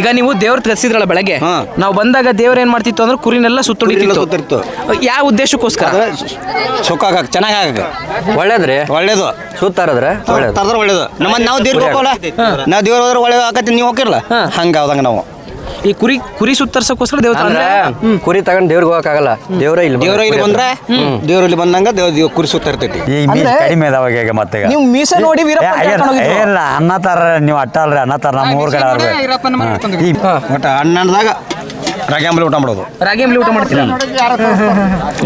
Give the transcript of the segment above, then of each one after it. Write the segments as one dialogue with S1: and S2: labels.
S1: ಈಗ ನೀವು ದೇವ್ರ ತಸಿದ್ರಲ್ಲ ಬೆಳಗ್ಗೆ?
S2: ಹಾ.
S1: ನಾವು ಬಂದಾಗ ದೇವ್ರ ಏನ್ ಮಾಡ್ತಿತ್ತು ಅಂದ್ರೆ ಕುರಿನೆಲ್ಲ ಸುತ್ತೊಡಿತಿತ್ತು.
S2: ಸುತ್ತಿರ್ತು
S1: ಯಾವ ಉದ್ದೇಶಕ್ಕೋಸ್ಕರ?
S2: ಸೊಕ್ಕಾಗ ಚೆನ್ನಾಗಿ ಆಗಕ್ಕೆ
S3: ಒಳ್ಳೇದ್ರಿ?
S2: ಒಳ್ಳೇದು.
S3: ಸುತ್ತಾರದ್ರೆ ಒಳ್ಳೇದು.
S2: ತರದ್ರ ಒಳ್ಳೇದು. ನಮ್ಮ ನಾವು ದೇವ್ರ ಹೋಗಲ್ಲ ನಾವು ದೇವ್ರ ಹೋದ್ರೆ ಒಳ್ಳೇದು ಆಕತಿ ನೀವು ಹೋಗಿರಲ್ಲ ಹಂಗ ಆದಂಗ ನಾವು.
S1: ಈ ಕುರಿ ಕುರಿ ಸುತ್ತರ್ಸಕ್ಕೋಸ್ಕರ
S3: ಅಂದ್ರೆ
S1: ಅಂದ್ರೆ
S3: ಕುರಿ ತಗೊಂಡ್ ದೇವ್ರಿಗೆ ಹೋಗಕ್ಕಾಗಲ್ಲ ದೇವ್ರ ಇಲ್ಲಿ
S2: ದೇವ್ರ ಇಲ್ಲಿ ಬಂದ್ರೆ? ದೇವ್ರ ಇಲ್ಲಿ ಬಂದಂಗ ದೇವ್ ಕುರಿ ಸುತ್ತ ಇರ್ತೈತಿ
S4: ಈಗ ಕಡಿಮೆ ಅದಾವಾಗ ಈಗ ಮತ್ತೆ ಈಗ.
S1: ನೀವು ಮೀಸೆ ನೋಡಿ ವೀರಪ್ಪ ಅಂತ ಕರ್ಕೊಂಡ್ ಹೋಗಿದ್ರು.
S4: ಇಲ್ಲ ಅನ್ನ ತರ ನೀವು ಅಟ್ಟ ಅಲ್ರಿ ಅನ್ನ ತರ ನಮ್ಮ ಊರ್ ಕಡೆ ಹಾ. ಈ
S2: ಒಟ್ಟ ಹಣ್ಣದಾಗ ರಾಗಿ ಆಂಬಲಿ ಊಟ ಮಾಡೋದು.
S1: ರಾಗಿ ಅಂಬ್ಲಿ ಊಟ ಮಾಡ್ತೀರಾ?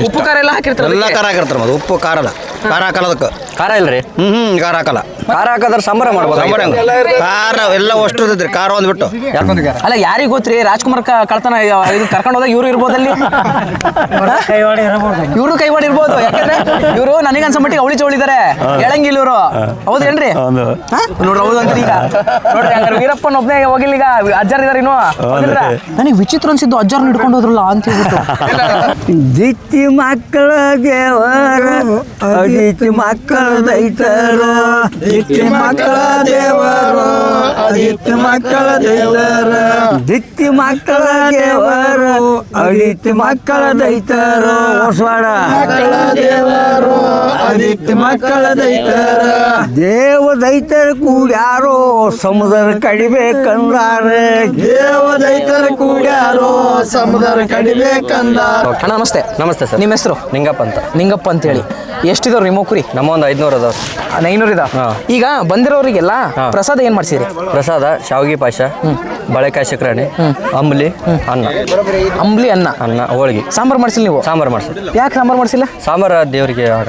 S1: ಉಪ್ಪು ಖಾರ ಎಲ್ಲ ಹಾಕಿರ್ತಾರೆ
S2: ಎಲ್ಲ
S1: ಅದಕ್ಕೆ?
S2: ಖಾರ ಹಾಕಿರ್ತಾರ ಅದು ಉಪ್ಪು ಖಾರ ಅಲ್ಲ ಖಾರ ಹಾಕಲ್ಲ ಅದಕ್ಕೆ.
S3: ಖಾರ ಇಲ್ರಿ?
S2: ಹ್ಮ್ ಹ್ಮ್ ಖಾರ ಹಾಕಲ್ಲ.
S3: ಖಾರ ಹಾಕದ್ರ ಸಂಬರ ಮಾಡ್ಬೋದು.
S2: ಸಾಂಬಾರ್ ಹೆಂಗ್? ಖಾರ ಎಲ್ಲ ಅಷ್ಟು ಇರ್ತೈತ್ರಿ ಖಾರ ಒಂದು ಬಿಟ್ಟು
S1: ಅಲ್ಲ ಯಾರಿಗ್ ಗೊತ್ತ್ರಿ? ರಾಜ್ಕುಮಾರ್ ಕ- ಕಳ್ತನ ಇದು ಕರ್ಕೊಂಡು ಹೋದಾಗ ಇವ್ರು ಇರ್ಬೋದಲ್ಲಿ ಇವರು ಕೈವಾಡ ಇರ್ಬೋದು. ಯಾಕಂದ್ರೆ ಇವರು ನನಗೆ ಅನ್ಸೋ ಮಟ್ಟಿಗೆ ಅವಳಿ ಚೌಳಿದಾರೆ ಹೇಳಂಗಿಲ್ಲ ಇವರು ಹೌದೇನ್ರಿ?
S4: ಒಂದು
S1: ಹಾ? ನೋಡ್ರಿ ಹೌದು ಅಂತ ಈಗ. ನೋಡ್ರಿ ಹಂಗಾರೆ ವೀರಪ್ಪನ ಒಬ್ಬನೇ ಹೋಗಿಲ್ಲ ಈಗ. ಅಜ್ಜಾರ್ ಇದಾರೆ ಇನ್ನು. ನನಗೆ ವಿಚಿತ್ರ ಅನ್ಸಿದ್ದು ಅಜ್ಜಾರ್ ಹಿಡ್ಕೊಂಡು ಹೋದ್ರಲ್ಲ ಅಂತ ಹೇಳ್ಬಿಟ್ಟು.
S4: ಮಕ್ಕಳ ದೇವರ ಅದಿತಿ ಮಕ್ಕಳ ದೈತರು ದಿತ್ತಿ ಮಕ್ಕಳ ದೇವರು ಅದಿತಿ ಮಕ್ಕಳ ದೈತರು. ದಿತ್ತಿ ಮಕ್ಕಳ ದೇವರು ಅದಿತಿ ಮಕ್ಕಳ ದೈತರು. ಹೊಸವಾಡ. ಮಕ್ಕಳ ದೇವರು ಅದಿತಿ ಮಕ್ಕಳ ದೈತರು. ದೇವ ದೈತರ ಕೂಡ್ಯಾರೋ ಸಮುದ್ರ ಕಡಿಬೇಕಂದಾರೆ. ದೇವ ದೈತರ ಕೂಡ್ಯಾರೋ ಸಮುದ್ರ ಕಡಿಬೇಕಂದಾರ.
S1: ಅಣ್ಣ ನಮಸ್ತೆ
S3: ನಮಸ್ತೆ ಸರ್.
S1: ನಿಮ್ಮ ಹೆಸರು?
S3: ನಿಂಗಪ್ಪ ಅಂತ.
S1: ನಿಂಗಪ್ಪ ಅಂತೇಳಿ. ಎಷ್ಟಿದಾವ್ರಿ ನಿಮ್ಮ ಕುರಿ.
S3: ನಮ್ಮ ಒಂದು ಐದ್ನೂರು ಅದಾವ
S1: ಐನೂರು ಇದಾವ
S3: ಹಾ.
S1: ಈಗ ಬಂದಿರೋರಿಗೆಲ್ಲ ಪ್ರಸಾದ ಏನ್ ಮಾಡ್ಸಿರಿ
S3: ಪ್ರಸಾದ ಶಾವಿಗೆ ಪಾಯಸ ಬಳೆಕಾಯಿ ಸಕ್ರಾಣಿ ಅಂಬ್ಲಿ ಅನ್ನ.
S1: ಅಂಬ್ಲಿ ಅನ್ನ.
S3: ಅನ್ನ ಹೋಳಿಗೆ.
S1: ಸಾಂಬಾರ್ ಮಾಡ್ಸಿಲ್ಲ ನೀವು?
S3: ಸಾಂಬಾರು ಮಾಡ್ಸಿ
S1: ಯಾಕೆ ಸಾಂಬಾರ್ ಮಾಡ್ಸಿಲ್ಲ?
S3: ಸಾಂಬಾರ ದೇವರಿಗೆ ಆಗ.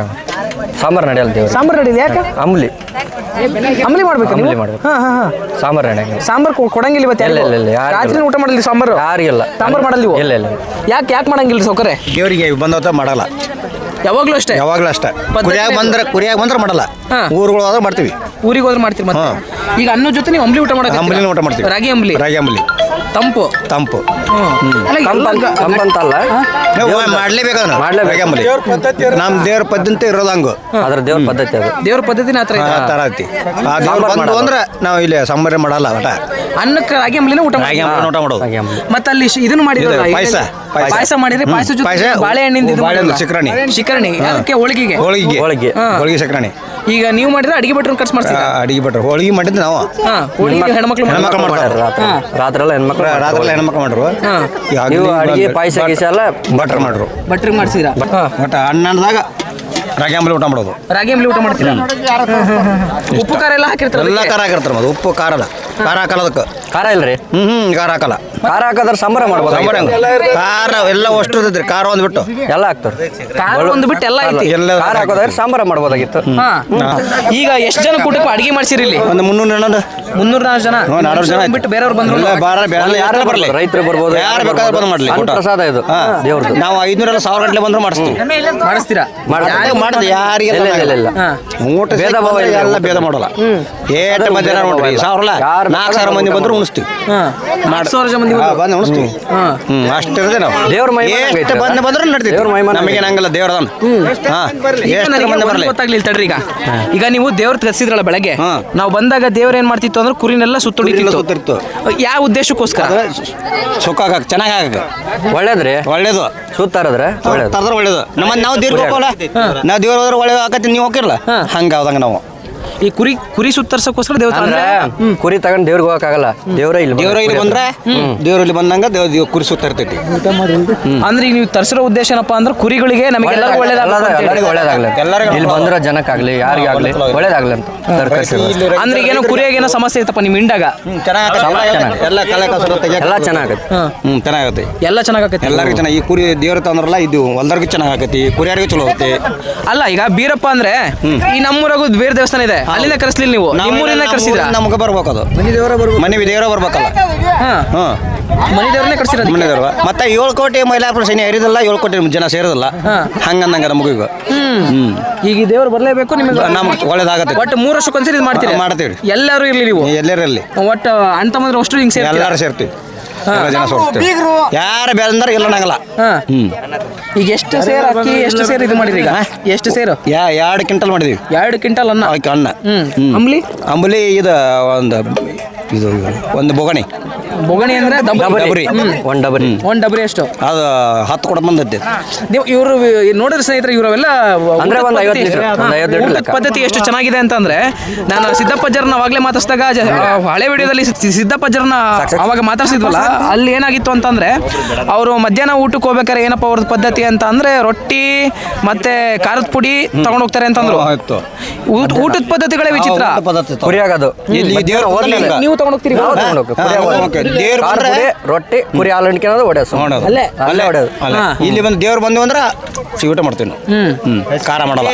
S3: ಸಾಂಬಾರು ನಡೆಯಲ್ಲ ದೇವ್ರಿಗೆ.
S1: ಸಾಂಬಾರ್ ನಡೀಲಿ ಯಾಕೆ?
S3: ಅಂಬ್ಲಿ.
S1: ಅಂಬ್ಲಿ ಮಾಡ್ಬೇಕು ನೀವು?
S3: ಅಂಬ್ಲಿ ಮಾಡ್ಬೇಕು.
S1: ಹಾ ಹಾ ಹಾ.
S3: ಸಾಂಬಾರು ನಡೆಯಂಗಿಲ್ಲ
S1: ಸಾಂಬಾರ್ ಕೊ- ಕೊಡಂಗಿಲ್ಲ ಇವತ್ತು
S3: ಇಲ್ಲ,
S1: ಯಾರಿಗೂ?
S3: ಇಲ್ಲ, ಇಲ್ಲ, ಯಾರಿಗೂ
S1: ರಾತ್ರಿ. ಊಟ ಮಾಡಲಿ ಸಾಂಬಾರು?
S3: ಯಾರಿಗಿಲ್ಲ
S1: ಸಾಂಬಾರ್ ಮಾಡಲ್ಲ ನೀವು
S3: ಇಲ್ಲ ಇಲ್ಲ.
S1: ಯಾಕೆ ಯಾಕೆ ಮಾಡಂಗಿಲ್ಲ ಸೌಕರ್ಯ?
S2: ದೇವರಿಗೆ ಬಂದವತ್ತ ಮಾಡಲ್ಲ.
S1: ಯಾವಾಗ್ಲೂ ಅಷ್ಟೇ.
S2: ಯಾವಾಗ್ಲೂ ಅಷ್ಟೇ.
S1: ಪದ್ಧತಿ
S2: ಕುರಿಯಾಗ ಬಂದ್ರೆ ಕುರಿಯಾಗ ಬಂದ್ರೆ ಮಾಡಲ್ಲ.
S1: ಹಾ.
S2: ಊರುಗಳು ಹೋದ್ರೆ ಮಾಡ್ತೀವಿ.
S1: ಊರಿಗೆ ಹೋದ್ರೆ ಮಾಡ್ತೀರಿ ಮತ್ತೆ? ಈಗ ಅನ್ನ ಜೊತೆ ನೀವು ಅಂಬಲಿ ಊಟ ಮಾಡೋದು
S2: ಅಂಬಲಿನ ಊಟ ಮಾಡ್ತೀವಿ.
S1: ರಾಗಿ ಅಂಬ್ಲಿ?
S2: ರಾಗಿ ಅಂಬಲಿ.
S1: ತಂಪು?
S2: ತಂಪು.
S1: ಅಲ್ಲ, ಎಲ್ಲ ಗ-
S2: ಮಾಡ್ಲೇಬೇಕು ಅದನ್ನ.
S3: ಮಾಡ್ಲೇಬೇಕು.
S2: ರಾಗಿ ಅಂಬಲಿ. ನಮ್ ದೇವ್ರ ಪದ್ಧತಿ ಇರೋದು ಹಂಗು.
S3: ಅದ್ರ ದೇವ್ರ ಪದ್ಧತಿ ಅದು.
S1: ದೇವ್ರ ಪದ್ಧತಿನ ಹತ್ರ
S2: ಆ
S1: ಇದೆ
S2: ಥರ ಐತಿ. ಆ ದೇವ್ರು ಬಂದು ಅಂದ್ರೆ ನಾವು ಇಲ್ಲಿ ಸಂಬರ ಮಾಡಲ್ಲ ಒಟ
S1: ಅನ್ನಕ್ಕೆ ರಾಗಿ ಅಂಬ್ಲಿನ ಊಟ
S2: ರಾಗಿ ಅಂಬಲಿ ಊಟ ಮಾಡೋದು.
S3: ಹಾಗೆ ಅಂಬ್ಲಿ.
S1: ಮತ್ತೆ ಅಲ್ಲಿ ಶ್- ಇದನ್ನು ಮಾಡಿದ್ರಲ್ಲ
S2: ಇದು ಪಾಯ್ಸ, ಪಾಯ್ಸ.
S1: ಪಾಯಸ ಮಾಡಿದ್ರೆ ಪಾಯಸ ಜೊತೆ
S2: ಪಾಯ್ಸ,
S1: ಬಾಳೆಹಣ್ಣಿಂದ ಇದು
S2: ಬಾಳೆಹಣ್ಣು
S1: ಮಾಡಿದ್ರಲ್ಲ?
S2: ಶಿಖರಣಿ
S1: ಅದಕ್ಕೆ ಹೋಳಿಗೆಗೆ.
S2: ಹೋಳಿಗೆ.
S3: ಹೋಳಿಗೆ.
S2: ಹೋಳಿಗೆ ಸಕ್ರಾಣಿ.
S1: ಈಗ ನೀವು ಮಾಡಿದ್ರೆ ಅಡಿಗೆ ಭಟ್ರನ್ನ ಖರ್ಚು ಮಾಡ್ತೀರಾ
S2: ಅಡಿಗೆ ಭಟ್ರು. ಹೋಳಿಗೆ ಮಾಡಿದ್ರೆ ನಾವು.
S1: ಹಾ ಹೋಳಿಗೆ ಹೆಣ್ಮಕ್ಳು
S2: ಹೆಣ್ಮಕ್ಳು
S1: ಮಾಡ್ತಾರೆ.
S3: ರಾತ್ರಿ ರಾತ್ರಿ ಎಲ್ಲ ಹೆಣ್ಮಕ್ಳು
S2: ರಾತ್ರಿ ಹೆಣ್ಮಕ್ಳು ಮಾಡ್ರು.
S1: ಹಾ.
S3: ನೀವು ಅಡಿಗೆ ಪಾಯಸ ಗೀಸ ಎಲ್ಲ
S2: ಭಟ್ರ್ ಮಾಡ್ರು.
S1: ಭಟ್ರಿಗೆ ಮಾಡ್ಸಿದ್ರಾ? ಹಾ.
S2: ಒಟ್ಟ ಹಣ್ಣದಾಗ ರಾಗಿ ಅಂಬಲಿ ಊಟ ಮಾಡೋದು.
S1: ರಾಗಿ ಅಂಬ್ಲಿ ಊಟ ಮಾಡ್ತೀರಾ? ಉಪ್ಪು ಖಾರ ಎಲ್ಲ ಹಾಕಿರ್ತಾರೆ
S2: ಎಲ್ಲ? ಖಾರ ಹಾಕಿರ್ತಾರ ಅದು ಉಪ್ಪು ಖಾರ ಅಲ್ಲ ಖಾರ ಹಾಕಲ್ಲ ಅದಕ್ಕೆ.
S3: ಖಾರ ಇಲ್ರಿ?
S2: ಹ್ಞೂ ಹ್ಮ್ ಖಾರ ಹಾಕಲ್ಲ.
S3: ಖಾರ ಹಾಕದ್ರ ಸಂಬರ ಮಾಡ್ಬೋದು.
S2: ಸಂಬರ ಹೆಂಗ್? ಖಾರ ಎಲ್ಲ ಅಷ್ಟು ಇರ್ತೈತ್ರಿ ಖಾರ ಒಂದ್ ಬಿಟ್ಟು
S3: ಎಲ್ಲ ಹಾಕ್ತಾರ.
S1: ಖಾರ ಒಂದು ಬಿಟ್ಟು ಎಲ್ಲ ಐತಿ.
S2: ಎಲ್ಲ
S3: ಖಾರ ಹಾಕೋದ್ರೆ ಸಾಂಬಾರ ಮಾಡ್ಬೋದಾಗಿತ್ತು.
S1: ಹಾ. ಈಗ ಎಷ್ಟು ಜನ ಕೂಟಕ್ಕೆ ಅಡಿಗೆ ಮಾಡ್ಸಿರಿ ಇಲ್ಲಿ?
S2: ಒಂದು ಮುನ್ನೂರು ಹಣ್ಣು
S1: ಮುನ್ನೂರ ನಾಲ್ಕು ಜನ?
S2: ಹ್ಞೂ ನಾಲ್ಕು ಜನ
S1: ಬಿಟ್ಟು ಬೇರೆಯವ್ರು ಬಂದ್ರು
S2: ಇಲ್ಲ ಬಾರ ಬೇರೆ ಯಾರು ಬರಲಿ.
S3: ರೈತರು ಬರ್ಬೋದು
S2: ಯಾರು ಬೇಕಾದ್ರೂ ಬಂದು ಮಾಡ್ಲಿ
S3: ಅನ್ನ
S2: ಊಟ.
S3: ಪ್ರಸಾದ ಇದು.
S2: ಹಾ.
S3: ದೇವ್ರದ್ದು.
S2: ನಾವು ಐದ್ನೂರೆಲ್ಲ ಸಾವಿರ ಗಂಟೆ ಬಂದ್ರೆ ಮಾಡಿಸ್ತೀವಿ.
S1: ಮಾಡಿಸ್ತೀರಾ?
S2: ಯಾರಿಗೆ ಮಾಡಿದ್ರೆ ಯಾರಿಗೆ
S3: ಇಲ್ಲ, ಇಲ್ಲ, ಇಲ್ಲ.
S1: ಹಾ.
S2: ಊಟ
S3: ಭೇದ
S2: ಭೇದ
S3: ಭಾವ ಇಲ್ಲ.
S2: ಎಲ್ಲ ಭೇದ ಮಾಡಲ್ಲ. ಏಟ ಮಧ್ಯಾಹ್ನ ನೋಡ್ರಿ. ಸಾವಿರ ಅಲ್ಲ
S3: ಯಾರು
S2: ನಾಲ್ಕು ಸಾವಿರ ಮಂದಿ ಬಂದ್ರು ಉಣಿಸ್ತೀವಿ.
S1: ಸಾವಿರ ಜನ ಮಂದಿ ಬಂದ್ರು.
S2: ಬಂದು ಉಣಿಸ್ತೀವಿ. ಹ್ಮ್ ಅಷ್ಟಿರದೆ ನಾವು.
S3: ದೇವ್ರ ಮೈ
S2: ಎಷ್ಟು ಬಂದು ಬಂದ್ರೆ ನಡ್ತೀವಿ
S3: ದೇವ್ರ ಮಹಿಮೆ
S2: ನಮಗೆ ದೇವ್ರ ಮಂದಿ ಬರಲಿ?
S1: ಗೊತ್ತಾಗ್ಲಿಲ್ಲ ತಡ್ರಿ ಈಗ. ಈಗ ನೀವು ದೇವ್ರ ಕಸಿದ್ರಲ್ಲ ಬೆಳಗ್ಗೆ.
S2: ಹಾ.
S1: ನಾವು ಬಂದಾಗ ದೇವ್ರ ಏನ್ ಮಾಡ್ತಿತ್ತು ಅಂದ್ರೆ ಕುರಿನೆಲ್ಲ ಸುತ್ತೊಡಿತಿತ್ತು
S2: ಸುತ್ತಿರ್ತು
S1: ಯಾವ ಉದ್ದೇಶಕ್ಕೋಸ್ಕರ?
S2: ಸುಖ ಚೆನ್ನಾಗ ಆಗಕ್ಕೆ
S3: ಒಳ್ಳೇದ್ರಿ?
S2: ಒಳ್ಳೇದು.
S3: ಸುತ್ತಾರದ್ರೆ ಒಳ್ಳೇದು.
S2: ತರದ್ರೆ ಒಳ್ಳೇದು. ನಮ್ಮ ನಾವು ದೇವ್ರ ಹೋಗಲ್ಲ ನಾವು ದೇವ್ರ ಹೋದ್ರೆ ಒಳ್ಳೇದು ಆಕತಿ ನೀವು ಹೋಗಿರಲ್ಲ ಹಂಗ ಆದಂಗ ನಾವು.
S1: ಈ ಕುರಿ ಕುರಿ ಸುತ್ತರ್ಸಕ್ಕೋಸ್ಕರ ದೇವ್ರ
S3: ಅಂದ್ರೆ
S1: ಅಂದ್ರೆ?
S3: ಕುರಿ ತಗೊಂಡ್ ದೇವ್ರಿಗೆ ಹೋಗಕ್ಕಾಗಲ್ಲ. ದೇವ್ರ ಇಲ್ಲಿ
S2: ದೇವ್ರ ಇಲ್ಲಿ ಬಂದ್ರೆ? ದೇವ್ರ ಇಲ್ಲಿ ಬಂದಂಗ ದೇವ್ ದೇವ್ರ ಕುರಿ ಸುತ್ತ ಇರ್ತೈತಿ
S1: ಅಂದ್ರೆ? ಈಗ ನೀವು ತರ್ಸಿರೋ ಉದ್ದೇಶ ಏನಪ್ಪಾ ಅಂದ್ರೆ ಕುರಿಗಳಿಗೆ ಒಳ್ಳೇದಾಗಲ್ಲ
S3: ಎಲ್ಲರಿಗೂ ಒಳ್ಳೇದಾಗ್ಲಿ ಅಂತ.
S2: ಎಲ್ಲರಿಗೂ
S3: ಇಲ್ಲಿ ಬಂದ್ರ ಜನಕ್ಕಾಗ್ಲಿ ಯಾರಿಗಾಗ್ಲಿ ಒಳ್ಳೇದಾಗ್ಲಿ. ಅಂತ.
S1: ಅಂದ್ರೆ ಈಗ ಏನೋ ಕುರಿಯಾಗ ಏನೋ ಸಮಸ್ಯೆ ಇತ್ತಪ್ಪ ನಿಮ್ ಇಂಡಾಗ
S2: ಚೆನ್ನಾಗಿ ಎಲ್ಲ ಕಲೆ ಕಸರ
S3: ಎಲ್ಲ ಚೆನ್ನಾಗತ್ತೆ.
S2: ಹ್ಮ್ ಚೆನ್ನಾಗತ್ತೆ.
S1: ಎಲ್ಲ ಚೆನ್ನಾಗತ್ತೆ.
S2: ಎಲ್ಲರಿಗೂ ಚೆನ್ನಾಗಿ ಈ ಕುರಿ ದೇವ್ರ ತಂದ್ರಲ್ಲ ಇದು ಹೊಲ್ದರ್ಗೂ ಚೆನ್ನಾಗಿ ಆಕತಿ ಕುರಿಯಾರಿಗೂ ಚಲೋ ಹೋಗುತ್ತೆ
S1: ಅಲ್ಲ ಈಗ ಬೀರಪ್ಪ ಅಂದ್ರೆ ಈ ನಮ್ಮೂರಾಗೂ ಬೇರೆ ದೇವಸ್ಥಾನ ಇದೆ ಅಲ್ಲಿಂದ ಕರೆಸ್ಲಿಲ್ಲ ನೀವು? ನಿಮ್ಮೂರಿಂದ ಕರೆಸಿದ್ರ
S2: ನಮ್ಗೆ ಬರ್ಬೇಕು ಅದು ಮನೆ ದೇವರ ಬರ್ಬೇಕು ಮನೆ ದೇವರ ಬರ್ಬೇಕಲ್ಲ?
S1: ಹಾ.
S2: ಹ್ಮ್
S1: ಮನೆ ದೇವ್ರನ್ನೇ ಕರ್ಸಿರ
S2: ಮನೆ ದೇವ್ರ. ಮತ್ತೆ ಏಳು ಕೋಟಿ ಮೈಲಾಪುರ ಸೈನ್ಯ ಹೇರಿದಲ್ಲ ಏಳು ಕೋಟಿ ಜನ ಸೇರಿದಲ್ಲ. ಹಂಗಂದಂಗ ನಮಗೂ ಈಗ. ಹ್ಮ್.
S1: ಈಗ ಈ ದೇವ್ರು ಬರಲೇಬೇಕು ನಿಮಗೆ
S2: ನಮ್ಗೆ ಒಳ್ಳೇದಾಗತ್ತೆ.
S1: ಒಟ್ಟು ಮೂರು ವರ್ಷಕ್ಕೊಂದ್ಸರಿ ಇದು ಮಾಡ್ತೀರಿ?
S2: ಮಾಡ್ತೀವಿ
S1: ಎಲ್ಲರೂ ಇರ್ಲಿ ನೀವು?
S2: ಎಲ್ಲರಲ್ಲಿ
S1: ಒಟ್ಟು ಅಣ್ಣ ತಮ್ಮಂದ್ರೆ ಅಷ್ಟು ಹಿಂಗೆ ಸೇರಿ
S2: ಎಲ್ಲರೂ ಸೇರ್ತೀವಿ. ಜನ ಸೋಸ್ತೀವಿ ಯಾರು ಬೇರೆ ಇಲ್ಲ ನಂಗಲ್ಲ.
S1: ಹಾ.
S2: ಹ್ಮ್.
S1: ಈಗ ಎಷ್ಟು ಸೇರು ಅಕ್ಕಿ ಎಷ್ಟು ಸೇರ್ ಇದು ಮಾಡಿದ್ರಿ ಈಗ? ಎಷ್ಟು ಸೇರು?
S2: ಯಾ ಎರಡು ಕ್ವಿಂಟಲ್ ಮಾಡಿದೀವಿ.
S1: ಎರಡು ಕ್ವಿಂಟಲ್ ಅನ್ನ?
S2: ಅವಕ್ಕೆ ಅನ್ನ.
S1: ಹ್ಮ್. ಅಂಬ್ಲಿ?
S2: ಅಂಬಲಿ ಇದು ಒಂದು ಇದು ಒಂದು ಬೊಗಣಿ.
S1: ಬೊಗಣಿ ಅಂದ್ರೆ
S2: ಡಬರಿ.
S3: ಒಂದು ಡಬರಿ.
S1: ಒಂದ್ ಡಬ್ರಿ ಎಷ್ಟು
S2: ಅದು ಹತ್ತು ಕೊಡ ಬಂದೈತಿ.
S1: ನೀವು ಇವರು ನೋಡಿದ್ರೆ ಸ್ನೇಹಿತರೆ ಇವರೆಲ್ಲ
S3: ಅಂದ್ರೆ ಒಂದ್ ಐವತ್ತು
S1: ಪದ್ಧತಿ-
S3: ಲೀಟ್ರ್,
S1: ಹಾ,
S3: ಐವತ್ತು ಲೀಟ್ರ್
S1: ಊಟದ
S3: ಲೆಕ್ಕ.
S1: ಪದ್ಧತಿ ಎಷ್ಟು ಚೆನ್ನಾಗಿದೆ ಅಂತಂದ್ರೆ ನಾನು ಸಿದ್ದಪ್ಪಜ್ಜರ್ನ ಅವಾಗಲೇ ಮಾತಾಡ್ಸಿದಾಗ ಜ- ಹಳೆ ವಿಡಿಯೋದಲ್ಲಿ ಸಿ- ಸಿದ್ದಪ್ಪಜ್ಜರ್ನ ಅವಾಗ ಮಾತಾಡ್ಸಿದ್ವಲ್ಲ ಅಲ್ಲಿ ಏನಾಗಿತ್ತು ಅಂತಂದ್ರೆ ಅವರು ಮಧ್ಯಾಹ್ನ ಊಟಕ್ಕೆ ಹೋಗ್ಬೇಕಾದ್ರೆ ಏನಪ್ಪ ಅವ್ರದ್ದು ಪದ್ಧತಿ ಅಂತ ಅಂದ್ರೆ ರೊಟ್ಟಿ ಮತ್ತೆ ಖಾರದ ಪುಡಿ ತಗೊಂಡು ಹೋಗ್ತಾರೆ ಅಂತಂದ್ರು.
S2: ಆಯ್ತು.
S1: ಊಟ- ಊಟದ ಪದ್ಧತಿಗಳೇ ವಿಚಿತ್ರ.
S2: ಇತ್ತು. ಇಲ್ಲಿ ದೇವ್ರ
S1: ನೀವು ತಗೊಂಡೋಗ್ತೀರಿ
S3: ನಾವು ತಗೊಂಡ್ ಹೋಗ್ತೀವಿ.
S2: ಓಕೆ. ದೇವ್ರು
S3: ಖಾರ
S2: ಬಂದ್ರೆ-
S3: ಪುಡಿ, ರೊಟ್ಟಿ ಕುರಿ ಹಾಲು ಒಡೆಸು
S2: ನೋಡೋದು.
S1: ಅಲ್ಲೇ?
S3: ಅಲ್ಲೇ ಹೊಡೆಯೋದು
S2: ಅಲ್ಲೇ. ಇಲ್ಲಿ ಬಂದು ದೇವ್ರು ಬಂದು ಅಂದ್ರ ಸಿಗುಟ ಮಾಡ್ತೀವಿ ನಾವು. ಹ್ಮ್. ಖಾರ ಮಾಡಲ್ಲ.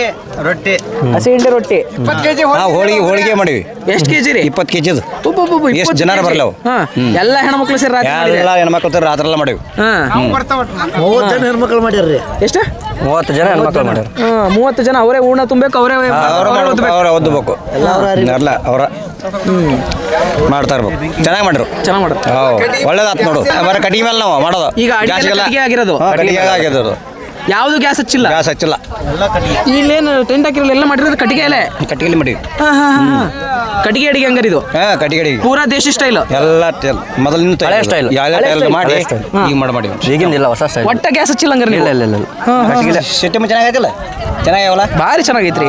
S5: ರೊಟ್ಟಿ
S1: ಹಸಿ ಹಿಂಡಿ ರೊಟ್ಟಿ.
S2: ಹಾ. ಹೋಳಿಗೆ ಹೋಳಿಗೆ ಮಾಡಿವಿ.
S1: ಎಷ್ಟು ಕೆಜಿ ರೀ?
S2: ಇಪ್ಪತ್ತು ಕೆ ಜಿದು ಎಷ್ಟು
S1: ಇಪ್ಪತ್ತು
S2: ಜನ. ಬರಲ್ಲ ಅವು?
S1: ಹಾ.
S2: ಹ್ಮ್.
S1: ಎಲ್ಲ ಹೆಣ್ಮಕ್ಳು ಸೇರಿ ರಾತ್ರಿ ಮಾಡಿದ್ರೆ.
S2: ಎಲ್ಲ ಹೆಣ್ಮಕ್ಳು ರಾತ್ರೆಲ್ಲ ರಾತ್ರಿ ಎಲ್ಲ ಮಾಡಿವಿ.
S1: ಹಾ.
S5: ಮೂವತ್ತು ಜನ ಹೆಣ್ಮಕ್ಳು ಮಾಡ್ಯಾರ್ರಿ.
S1: ಎಷ್ಟು?
S3: ಮೂವತ್ತು ಜನ ಹೆಣ್ಮಕ್ಳು ಮಾಡ್ಯಾರ
S1: ಹಾ, ಮೂವತ್ತು ಜನ. ಅವರೇ ಊಣ ತುಂಬಬೇಕು ಅವರೇ
S2: ಅವ್ರ
S1: ಅವರೇ ಓದ್ಬೇಕು.
S2: ಅಲ್ಲ ಅವ್ರ ಮಾಡ್ತಾ ಇರ್ಬೇಕು. ಚೆನ್ನಾಗಿ ಮಾಡ್ರು
S1: ಚೆನ್ನಾಗಿ ಮಾಡ್ರು
S2: ಒಳ್ಳೇದಾತ್ ನೋಡು. ಬರ ಕಟ್ಟಿಗೆ ಮೇಲೆ ನಾವು ಮಾಡೋದು.
S1: ಈಗ ಎಲ್ಲ ಆಗಿರೋದು?
S2: ಕಟ್ಟಿಗೆ ಆಗಿರೋದು.
S1: ಯಾವ್ದು ಗ್ಯಾಸ್ ಹಚ್ಚಿಲ್ಲ?
S2: ಗ್ಯಾಸ್ ಹಚ್ಚಿಲ್ಲ.
S1: ಇಲ್ಲೇನು ಟೆಂಟ್ ಹಾಕಿರಲ್ಲ ಎಲ್ಲ ಮಾಡಿರೋದು ಕಟ್ಟಿಗೆ ಅಲ್ಲೇ?
S2: ಕಟ್ಟಿಗೆಲಿ ಮಾಡಿ
S1: ಹಾ, ಹಾ. ಕಟ್ಟಿಗೆ ಅಡಿಗೆ ಹಂಗಾರೆ ಇದು?
S2: ಹಾ ಕಟ್ಟಿಗೆ ಅಡಿಗೆ.
S1: ಪೂರಾ ದೇಶಿ ಸ್ಟೈಲ್
S2: ಎಲ್ಲ ಮೊದಲು ಮೊದಲಿನ
S3: ಹಳೆ ಸ್ಟೈಲ್
S2: ಯಾವ
S3: ಹಳೆ
S2: ಟೈಲ್
S3: style.
S2: ಮಾಡಿ
S3: ಹಳೆ style.
S2: ಈಗ ಮಾಡಿ ಮಾಡಿ.
S3: ಈಗಿಂದ ಇಲ್ಲ ಹೊಸ ಸ್ಟೈಲ್
S1: ಒಟ್ಟ ಗ್ಯಾಸ್ ಹಚ್ಚಿಲ್ಲ ಹಂಗಾರೆ
S3: ಇಲ್ಲ ಇಲ್ಲ ಇಲ್ಲ
S2: ಸಿಸ್ಟಮ್ ಚೆನ್ನಾಗೈತಿಲ್ಲ? ಚೆನ್ನಾಗ್ಯಾವಲ್ಲ?
S1: ಭಾರಿ ಚೆನ್ನಾಗೈತ್ರಿ.